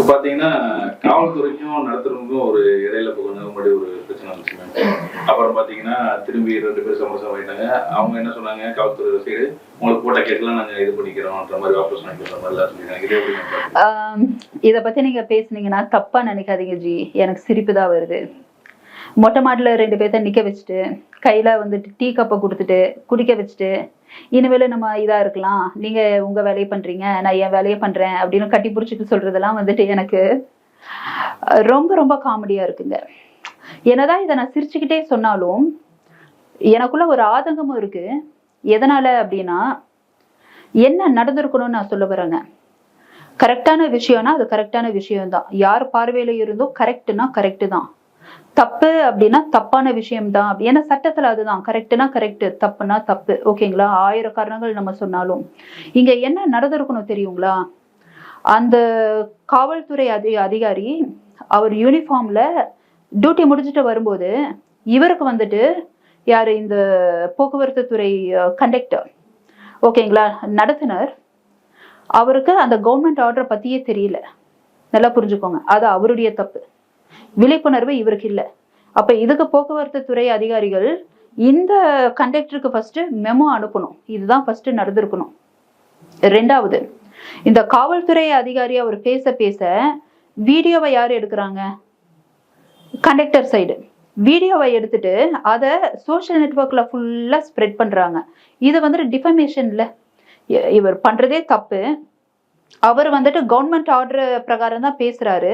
இப்போ பார்த்தீங்கன்னா காவல்துறைக்கும் நடத்துறவங்களுக்கும் ஒரு இடையில போகணும் முன்னாடி ஒரு பிரச்சனை வந்துச்சு அப்புறம் பார்த்தீங்கன்னா திரும்பி ரெண்டு பேர் சமரசம் ஆகிட்டாங்க. அவங்க என்ன சொன்னாங்க? காவல்துறை சைடு உங்களுக்கு போட்ட கேட்கலாம் நாங்கள் இது பண்ணிக்கிறோம்ன்ற மாதிரி வாபஸ் வாங்கிக்கிற மாதிரி எல்லாம் சொல்லியிருக்காங்க. இதை எப்படி நீங்க பத்தி நீங்க பேசுனீங்கன்னா தப்பா நினைக்காதீங்க ஜி. எனக்கு சிரிப்பு தான் வருது. மொட்டை மாடில ரெண்டு பேர்த்த நிக்க வச்சுட்டு கையில வந்துட்டு டீ கப்பை கொடுத்துட்டு குடிக்க வச்சுட்டு இனிமேல நம்ம இதா இருக்கலாம். நீங்க உங்க வேலையை பண்றீங்க நான் என் வேலையை பண்றேன் அப்படின்னு கட்டி பிடிச்சிட்டு சொல்றதெல்லாம் வந்துட்டு எனக்கு அஹ், ரொம்ப ரொம்ப காமெடியா இருக்குங்க. என்னதான் இதை நான் சிரிச்சுக்கிட்டே சொன்னாலும் எனக்குள்ள ஒரு ஆதங்கமும் இருக்கு. எதனால அப்படின்னா என்ன நடந்திருக்கணும்னு நான் சொல்ல வரேங்க. கரெக்டான விஷயம்னா அது கரெக்டான விஷயம்தான். யார் பார்வையில இருந்தோ கரெக்ட்னா கரெக்டு தான். தப்பு அப்படின்னா தப்பான விஷயம் தான் அப்படி. ஏன்னா சட்டத்துல அதுதான். கரெக்ட்னா கரெக்ட் தப்புனா தப்பு. ஓகேங்களா ஆயிரம் காரணங்கள் நம்ம சொன்னாலும். இங்க என்ன நடந்திருக்கணும் தெரியுங்களா? அந்த காவல்துறை அதி அதிகாரி அவர் யூனிஃபார்ம்ல டியூட்டி முடிச்சுட்டு வரும்போது இவருக்கு வந்துட்டு யாரு? இந்த போக்குவரத்து துறை கண்டக்டர் ஓகேங்களா நடத்துனர். அவருக்கு அந்த கவர்மெண்ட் ஆர்டரை பத்தியே தெரியல. நல்லா புரிஞ்சுக்கோங்க. அது அவருடைய தப்பு. விழிப்புணர்வு இவருக்கு இல்லை. அப்போ இதுக்கு போக்குவரத்து துறை அதிகாரிகள் இந்த கண்டக்டருக்கு ஃபஸ்ட்டு மெமோ அனுப்பணும். இதுதான் ஃபஸ்ட்டு நடந்திருக்கணும். ரெண்டாவது இந்த காவல்துறை அதிகாரி அவர் பேச பேச வீடியோவை யார் எடுக்கிறாங்க? கண்டக்டர் சைடு வீடியோவை எடுத்துட்டு அதை சோஷியல் நெட்ஒர்க்கில் ஃபுல்லாக ஸ்ப்ரெட் பண்ணுறாங்க இது வந்துட்டு டிஃபமேஷனில் இவர் பண்ணுறதே தப்பு. அவர் வந்துட்டு கவர்மெண்ட் ஆர்டர் பிரகாரம் தான் பேசுகிறாரு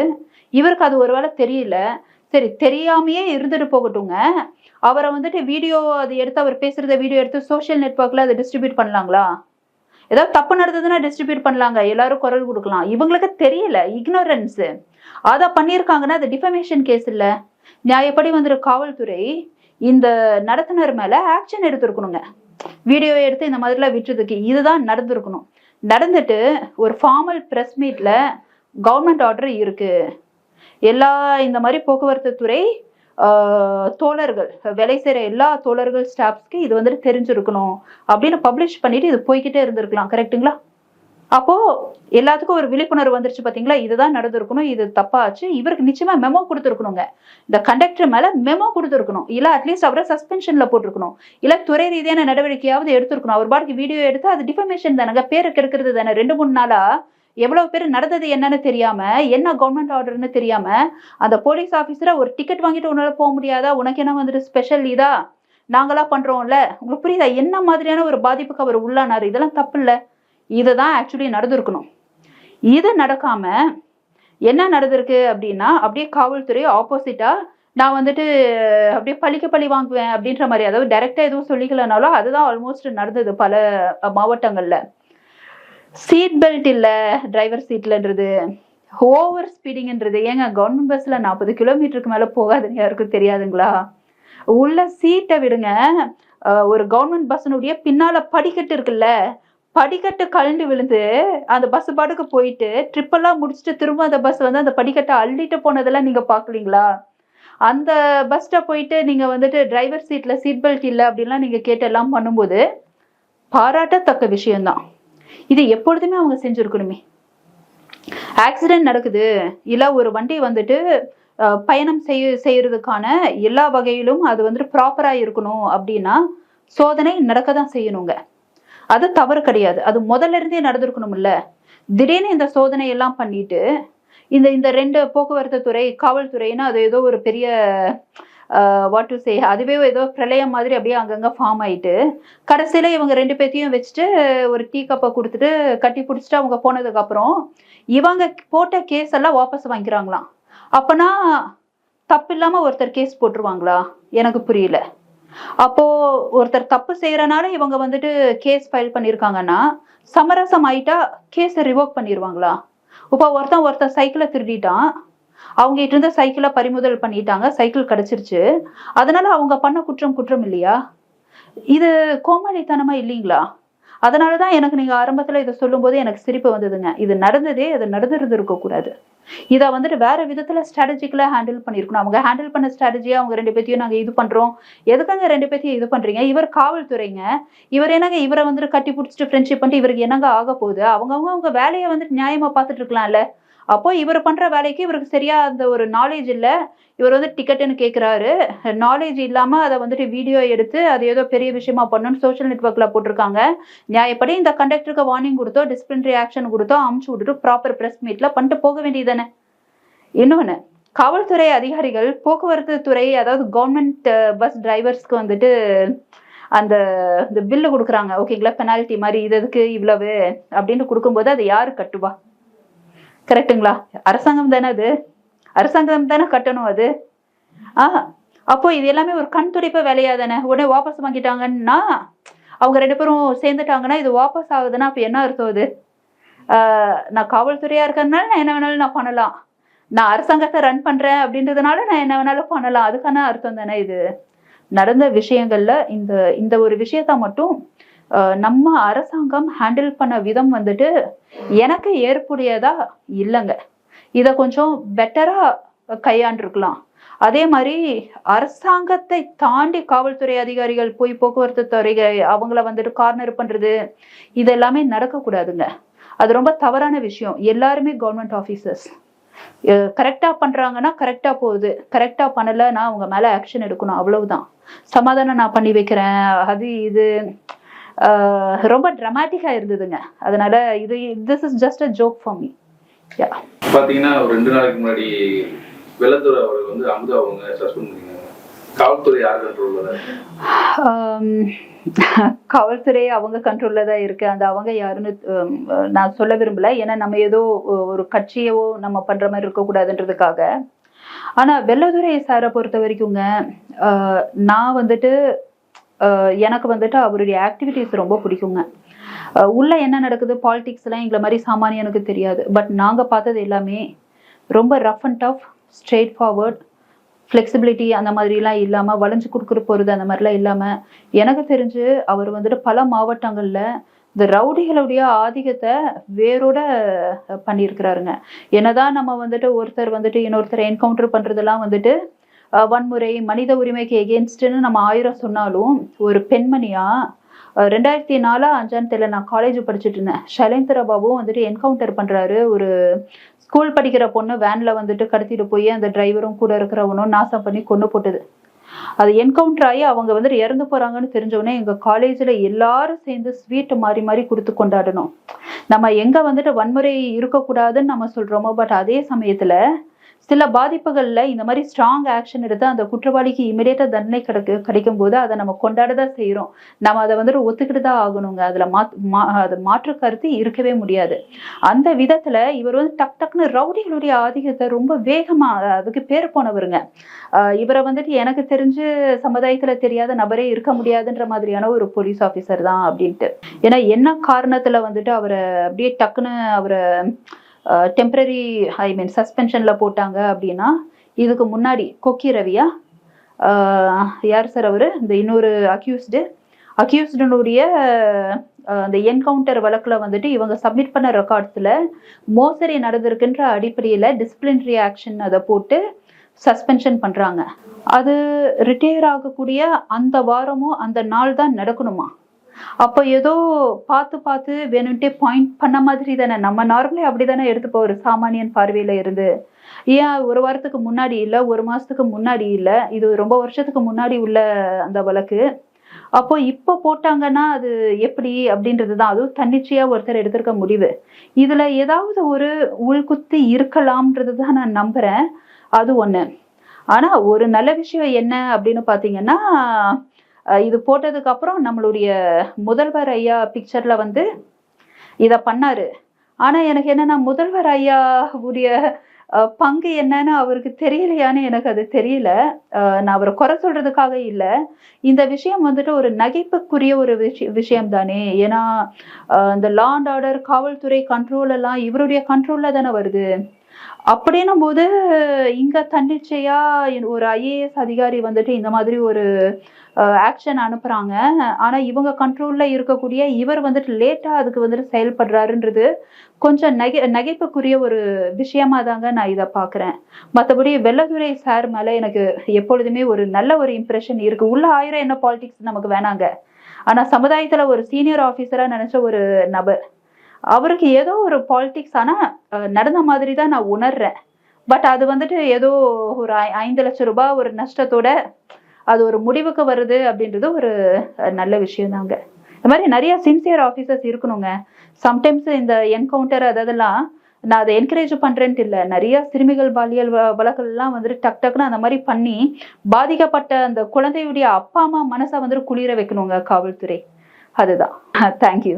இவருக்கு அது ஒருவேளை தெரியல. சரி தெரியாமையே இருந்துட்டு போகட்டுங்க. அவரை வந்துட்டு வீடியோ அது எடுத்து அவர் பேசுறத வீடியோ எடுத்து சோஷியல் நெட்ஒர்க்ல அதை டிஸ்ட்ரிபியூட் பண்ணலாங்களா? ஏதாவது தப்பு நடந்ததுன்னா டிஸ்ட்ரிபியூட் பண்ணலாங்க. எல்லாரும் குரல் கொடுக்கலாம். இவங்களுக்கு தெரியல. இக்னோரன்ஸ் அதை பண்ணியிருக்காங்கன்னா அது டிஃபமேஷன் கேஸ் இல்லை. நியாயப்படி வந்துட்டு காவல்துறை இந்த நடத்துனர் மேல ஆக்ஷன் எடுத்திருக்கணுங்க. வீடியோ எடுத்து இந்த மாதிரிலாம் விட்டுறதுக்கு இதுதான் நடந்திருக்கணும். நடந்துட்டு ஒரு ஃபார்மல் ப்ரெஸ் மீட்ல கவர்மெண்ட் ஆர்டர் இருக்கு. எல்லா இந்த மாதிரி போக்குவரத்து துறை ஆஹ், தோழர்கள் வேலை செய்யற எல்லா தோழர்கள் ஸ்டாஃப்ஸ்க்கு இது வந்துட்டு தெரிஞ்சிருக்கணும் அப்படின்னு பப்ளிஷ் பண்ணிட்டு இது போய்கிட்டே இருந்திருக்கலாம். கரெக்ட்டுங்களா அப்போ எல்லாத்துக்கும் ஒரு விழிப்புணர்வு வந்துருச்சு பாத்தீங்களா? இதுதான் நடந்திருக்கணும் இது தப்பாச்சு. இவருக்கு நிச்சயமா மெமோ கொடுத்துருக்கணுங்க. இந்த கண்டக்டர் மேல மெமோ கொடுத்துருக்கணும். இல்ல அட்லீஸ்ட் அவரை சஸ்பென்ஷன்ல போட்டிருக்கணும். இல்ல துறை ரீதியான நடவடிக்கையாவது எடுத்திருக்கணும். அவர் பாட்டுக்கு வீடியோ எடுத்து அது டிஃபர்மேஷன் தானங்க. பேரை கெடுக்கிறது தானே. ரெண்டு மூணு நாளா எவ்வளவு பேர் நடந்தது என்னன்னு தெரியாம என்ன கவர்மெண்ட் ஆர்டர்னு தெரியாம அந்த போலீஸ் ஆஃபீஸரை ஒரு டிக்கெட் வாங்கிட்டு உன்னால போக முடியாதா? உனக்கு என்ன வந்துட்டு ஸ்பெஷல் இதா நாங்களா பண்றோம்ல. உங்களுக்கு புரியுதா? என்ன மாதிரியான ஒரு பாதிப்புக்கு அவர் உள்ளானாரு? இதெல்லாம் தப்பு இல்லை இதுதான் ஆக்சுவலி நடந்திருக்கணும். இது நடக்காம என்ன நடந்திருக்கு அப்படின்னா அப்படியே காவல்துறை ஆப்போசிட்டா நான் வந்துட்டு அப்படியே பழிக்க பழி வாங்குவேன் அப்படின்ற மாதிரி அதாவது டைரக்டா எதுவும் சொல்லிக்கலனாலும் அதுதான் ஆல்மோஸ்ட் நடந்தது பல மாவட்டங்களில் மாவட்டங்கள்ல. சீட் பெல்ட் இல்லை டிரைவர் சீட்லன்றது ஓவர் ஸ்பீடிங்ன்றது ஏங்க கவர்மெண்ட் பஸ்ஸில் நாற்பது கிலோமீட்டருக்கு மேலே போகாதுன்னு யாருக்கும் தெரியாதுங்களா? உள்ள சீட்டை விடுங்க. ஒரு கவர்மெண்ட் பஸ்ஸினுடைய பின்னால் படிக்கட்டு இருக்குல்ல படிக்கட்டு கழண்டு விழுந்து அந்த பஸ் பாட்டுக்கு போயிட்டு ட்ரிப்பெல்லாம் முடிச்சுட்டு திரும்ப அந்த பஸ் வந்து அந்த படிக்கட்டை அள்ளிட்டு போனதெல்லாம் நீங்கள் பார்க்கலீங்களா? அந்த பஸ்ல போயிட்டு நீங்கள் வந்துட்டு டிரைவர் சீட்டில் சீட் பெல்ட் இல்லை அப்படின்லாம் நீங்கள் கேட்டெல்லாம் பண்ணும்போது பாராட்டத்தக்க விஷயம்தான். இதை எப்பொழுதுமே அவங்க செஞ்சுருக்கணுமே. ஆக்சிடென்ட் நடக்குது. இல்லை ஒரு வண்டி வந்துட்டு பயணம் செய்ய செய்யறதுக்கான எல்லா வகையிலும் அது வந்துட்டு ப்ராப்பரா இருக்கணும் அப்படின்னா சோதனை நடக்க தான் செய்யணுங்க. அது தவறு கிடையாது. அது முதல்ல இருந்தே நடந்திருக்கணும்ல. திடீர்னு இந்த சோதனை எல்லாம் பண்ணிட்டு இந்த இந்த ரெண்டு போக்குவரத்து துறை காவல்துறைன்னா அது ஏதோ ஒரு பெரிய வாட் டு சே அதுவே ஏதோ பிரளயம் மாதிரி அப்படியே அங்கங்கே ஃபார்ம் ஆயிட்டு கடைசியில் இவங்க ரெண்டு பேர்த்தையும் வச்சுட்டு ஒரு டீ கப்பை கொடுத்துட்டு கட்டி பிடிச்சிட்டு அவங்க போனதுக்கப்புறம் இவங்க போட்ட கேஸ் எல்லாம் வாபஸ் வாங்கிக்கிறாங்களாம். அப்போனா தப்பு இல்லாமல் ஒருத்தர் கேஸ் போட்டுருவாங்களா? எனக்கு புரியல. அப்போ ஒருத்தர் தப்பு செய்யறனால இவங்க வந்துட்டு கேஸ் ஃபைல் பண்ணிருக்காங்கன்னா சமரசம் ஆயிட்டா கேஸை ரிவோக் பண்ணிடுவாங்களா இப்போ ஒருத்தன் ஒருத்தன் சைக்கிளை திருடிட்டான் அவங்க கிட்ட இருந்த சைக்கிளை பறிமுதல் பண்ணிட்டாங்க. சைக்கிள் கிடைச்சிருச்சு. அதனால அவங்க பண்ண குற்றம் குற்றம் இல்லையா? இது கோமாளித்தனமா இல்லைங்களா? அதனாலதான் எனக்கு நீங்க ஆரம்பத்துல இதை சொல்லும்போது எனக்கு சிரிப்பு வந்ததுங்க. இது நடந்ததே அது நடந்திருந்திருக்க கூடாது. இதை வந்துட்டு வேற விதத்துல ஸ்ட்ராட்டஜிக்கலா ஹேண்டில் பண்ணிருக்கணும். அவங்க ஹேண்டில் பண்ண ஸ்ட்ராட்டஜியா அவங்க ரெண்டு பேத்தையும் நாங்க இது பண்றோம். எதுக்காங்க ரெண்டு பேத்தையும் இது பண்றீங்க? இவர் காவல்துறைங்க. இவர் என்னங்க இவரை வந்துட்டு கட்டி பிடிச்சிட்டு ஃப்ரெண்ட்ஷிப் பண்ணிட்டு இவருக்கு என்னங்க ஆக போகுது? அவங்கவுங்க அவங்க வேலையை வந்துட்டு நியாயமா பார்த்துட்டு இருக்கலாம்ல. அப்போ இவர் பண்ற வேலைக்கு இவருக்கு சரியா அந்த ஒரு நாலேஜ் இல்ல. இவர் வந்து டிக்கெட்டுன்னு கேட்குறாரு நாலேஜ் இல்லாமல் அதை வந்துட்டு வீடியோ எடுத்து அது ஏதோ பெரிய விஷயமா பண்ணணும்னு சோஷியல் நெட்ஒர்க்கில் போட்டிருக்காங்க. நியாயப்படி இந்த கண்டக்டருக்கு வார்னிங் கொடுத்தோ டிசிப்ளினரி ஆக்ஷன் கொடுத்தோ அமுச்சு விட்டுட்டு ப்ராப்பர் ப்ரெஸ் மீட்டில் பண்ணிட்டு போக வேண்டியதானே இன்னொன்று காவல்துறை அதிகாரிகள் போக்குவரத்து துறை அதாவது கவர்மெண்ட் பஸ் டிரைவர்ஸ்க்கு வந்துட்டு அந்த இந்த பில்லு கொடுக்குறாங்க. ஓகேங்களா பெனால்ட்டி மாதிரி இது எதுக்கு இவ்வளவு அப்படின்னு கொடுக்கும்போது அதை யாரு கட்டுவா? கரெக்ட்டுங்களா அரசாங்கம் தானே அது? அரசாங்கம் தானே கட்டணும் அது? ஆ அப்போ இது எல்லாமே ஒரு கண் துடைப்ப வேலையா தானே? உடனே வாபஸ் வாங்கிட்டாங்கன்னா அவங்க ரெண்டு பேரும் சேர்ந்துட்டாங்கன்னா இது வாபஸ் ஆகுதுன்னா அப்போ என்ன அர்த்தம் அது? நான் காவல்துறையா இருக்கிறதுனால நான் என்ன வேணாலும் நான் பண்ணலாம். நான் அரசாங்கத்தை ரன் பண்றேன் அப்படின்றதுனால நான் என்ன வேணாலும் பண்ணலாம். அதுக்கான அர்த்தம் தானே இது? நடந்த விஷயங்கள்ல இந்த இந்த ஒரு விஷயத்த மட்டும் நம்ம அரசாங்கம் ஹேண்டில் பண்ண விதம் வந்துட்டு எனக்கு ஏற்புடையதா இல்லைங்க. இதை கொஞ்சம் பெட்டரா கையாண்டிருக்கலாம். அதே மாதிரி அரசாங்கத்தை தாண்டி காவல்துறை அதிகாரிகள் போய் போக்குவரத்து துறை அவங்கள வந்துட்டு கார்னர் பண்றது இது எல்லாமே நடக்கக்கூடாதுங்க. அது ரொம்ப தவறான விஷயம். எல்லாருமே கவர்மெண்ட் ஆஃபீஸர்ஸ் கரெக்டா பண்றாங்கன்னா கரெக்டா போகுது. கரெக்டா பண்ணலைன்னா அவங்க மேல ஆக்ஷன் எடுக்கணும். அவ்வளவுதான். சமாதானம் நான் பண்ணி வைக்கிறேன். அது இது. ரொம்ப ட்ரமாட்டிக்கா இருந்ததுங்க. அதனால இது this is just a joke for me யா பாத்தீங்கன்னா ஒரு ரெண்டு நாளைக்கு முன்னாடி வெள்ளத்துறை அவர்கள் வந்து அமுதா அவங்க சஸ்பெண்ட் பண்ணிருக்காங்க காவல்துறை யார் கண்ட்ரோல்ல? ஆம், காவல்துறை அவங்க கண்ட்ரோல்ல தான் இருக்கு. அந்த அவங்க யாருன்னு ஹம், நான் சொல்ல விரும்பல. ஏன்னா நம்ம ஏதோ ஒரு கட்சியவோ நம்ம பண்ற மாதிரி இருக்கக்கூடாதுன்றதுக்காக. ஆனா வெள்ளதுரை சாரை பொறுத்த வரைக்குங்க நான் வந்துட்டு எனக்கு வந்துட்டு அவருடைய ஆக்டிவிட்டிஸ் ரொம்ப பிடிக்குங்க. உள்ள என்ன நடக்குது? பாலிடிக்ஸ்லாம் எங்களை மாதிரி சாமானியனுக்கு தெரியாது. பட் நாங்கள் பார்த்தது எல்லாமே ரொம்ப rough and tough straightforward flexibility அந்த மாதிரிலாம் இல்லாமல் வளைஞ்சு கொடுக்குற போகிறது அந்த மாதிரிலாம் இல்லாமல் எனக்கு தெரிஞ்சு அவர் வந்துட்டு பல மாவட்டங்களில் இந்த ரவுடிகளுடைய ஆதிக்கத்தை வேரோட பண்ணியிருக்கிறாருங்க. என்னதான் நம்ம வந்துட்டு ஒருத்தர் வந்துட்டு இன்னொருத்தர் என்கவுண்டர் பண்ணுறதெல்லாம் வந்துட்டு வன்முறை மனித உரிமைக்கு எகேன்ஸ்ட்னு நம்ம ஆயிரம் சொன்னாலும் ஒரு பெண்மணியா ரெண்டாயிரத்தி நாலா அஞ்சான்னு தெரியல நான் காலேஜ் படிச்சுட்டு இருந்தேன். ஷைலேந்திர பாபுவும் வந்துட்டு என்கவுண்டர் பண்றாரு. ஒரு ஸ்கூல் படிக்கிற பொண்ணு வேன்ல வந்துட்டு கடத்திட்டு போய் அந்த டிரைவரும் கூட இருக்கிறவனும் நாசம் பண்ணி கொண்டு போட்டது. அது என்கவுண்டர் ஆகி அவங்க வந்துட்டு இறந்து போறாங்கன்னு தெரிஞ்ச எங்கள் எங்க காலேஜ்ல எல்லாரும் சேர்ந்து ஸ்வீட் மாறி மாறி கொடுத்து கொண்டாடணும். நம்ம எங்க வந்துட்டு வன்முறை இருக்கக்கூடாதுன்னு நம்ம சொல்றோமோ பட் அதே சமயத்துல சில பாதிப்புகள்ல இந்த மாதிரி ஸ்ட்ராங் ஆக்ஷன் எடுத்து அந்த குற்றவாளிக்கு இமிடியேட்டா தண்டனை கிடைக்க கிடைக்கும் போது அதை நம்ம கொண்டாட தான் செய்யறோம் நம்ம அதை வந்துட்டு ஒத்துக்கிட்டு தான் ஆகணுங்க. அதுல மாத் மா அது மாற்று கருத்து இருக்கவே முடியாது. அந்த விதத்துல இவர் வந்து டக் டக்குன்னு ரவுடிகளுடைய ஆதிக்கத்தை ரொம்ப வேகமா அதுக்கு பேர் போனவருங்க. ஆஹ் இவரை வந்துட்டு எனக்கு தெரிஞ்சு சமுதாயத்துல தெரியாத நபரே இருக்க முடியாதுன்ற மாதிரியான ஒரு போலீஸ் ஆஃபீஸர் தான் அப்படின்ட்டு. ஏன்னா என்ன காரணத்துல வந்துட்டு அவரை அப்படியே டக்குன்னு அவரை டெம்பரரி ஐ மீன் சஸ்பென்ஷனில் போட்டாங்க அப்படின்னா இதுக்கு முன்னாடி கொக்கி ரவியா யார் சார் அவர்? இந்த இன்னொரு அக்யூஸ்டு அக்யூஸ்டனுடைய அந்த என்கவுண்டர் வழக்கில் வந்துட்டு இவங்க சப்மிட் பண்ண ரெக்கார்ட்ஸில் மோசடி நடந்திருக்குன்ற அடிப்படையில் டிசிப்ளினரி ஆக்ஷன் அதை போட்டு சஸ்பென்ஷன் பண்ணுறாங்க அது ரிட்டையர் ஆகக்கூடிய அந்த வாரமும் அந்த நாள் தான் நடக்கணுமா? அப்போ ஏதோ பார்த்து பார்த்து வேணும்ட்டே பாயிண்ட் பண்ண மாதிரி தானே. நம்ம நார்மலி அப்படிதானே எடுத்துப்போம். ஒரு சாமானியன் பார்வையில இருந்து. ஏன் ஒரு வாரத்துக்கு முன்னாடி இல்லை ஒரு மாதத்துக்கு முன்னாடி இல்லை இது ரொம்ப வருஷத்துக்கு முன்னாடி உள்ள அந்த வழக்கு. அப்போ இப்போ போட்டாங்கன்னா அது எப்படி அப்படின்றது தான் அதுவும் தன்னிச்சையாக ஒருத்தர் எடுத்திருக்க முடிவு. இதில் ஏதாவது ஒரு உள்குத்து இருக்கலாம்ன்றது தான் நான் நம்புறேன். அது ஒன்று ஆனா ஒரு நல்ல விஷயம் என்ன அப்படின்னு பார்த்தீங்கன்னா இது போட்டதுக்கு அப்புறம் நம்மளுடைய முதல்வர் ஐயா பிக்சர்ல வந்து இதை பண்ணாரு. ஆனால் எனக்கு என்னன்னா முதல்வர் ஐயா உடைய பங்கு என்னன்னு அவருக்கு தெரியலையான்னு எனக்கு அது தெரியல. நான் அவரை குறை சொல்றதுக்காக இல்லை. இந்த விஷயம் வந்துட்டு ஒரு நகைப்புக்குரிய ஒரு விஷய விஷயம் தானே ஏன்னா இந்த லா அண்ட் ஆர்டர் காவல்துறை கண்ட்ரோல் எல்லாம் இவருடைய கண்ட்ரோல்ல தானே வருது. அப்படின்னும் போது இங்க தன்னிச்சையா ஒரு ஐஏஎஸ் அதிகாரி வந்துட்டு இந்த மாதிரி ஒரு ஆக்ஷன் அனுப்புறாங்க. ஆனா இவங்க கண்ட்ரோல்ல இருக்கக்கூடிய இவர் வந்துட்டு லேட்டா அதுக்கு வந்துட்டு செயல்படுறாருன்றது கொஞ்சம் நகை நகைப்புக்குரிய ஒரு விஷயமா தாங்க நான் இதை பாக்குறேன். மற்றபடி வெள்ளதுரை சார் மேல எனக்கு எப்பொழுதுமே ஒரு நல்ல ஒரு இம்ப்ரெஷன் இருக்கு. உள்ள ஆயிரம் என்ன பாலிடிக்ஸ் நமக்கு வேணாங்க. ஆனா சமுதாயத்துல ஒரு சீனியர் ஆபீசரா நினைச்ச ஒரு நபர் அவருக்கு ஏதோ ஒரு பாலிடிக்ஸ் ஆனால் நடந்த மாதிரி தான் நான் உணர்றேன். பட் அது வந்துட்டு ஏதோ ஒரு ஐ- ஐந்து லட்சம் ரூபாய் ஒரு நஷ்டத்தோட அது ஒரு முடிவுக்கு வருது அப்படின்றது ஒரு நல்ல விஷயம் தாங்க இந்த மாதிரி நிறைய சின்சியர் ஆஃபீஸர்ஸ் இருக்கணுங்க. சம்டைம்ஸ் இந்த என்கவுண்டர் அதெல்லாம் நான் அதை என்கரேஜ் பண்றேன்ட்டு இல்லை. நிறைய சிறுமிகள் பாலியல் வ- வந்துட்டு டக் டக்குன்னு அந்த மாதிரி பண்ணி பாதிக்கப்பட்ட அந்த குழந்தையுடைய அப்பா அம்மா மனசை வந்துட்டு குளிர வைக்கணுங்க காவல்துறை. அதுதான். தேங்க்யூ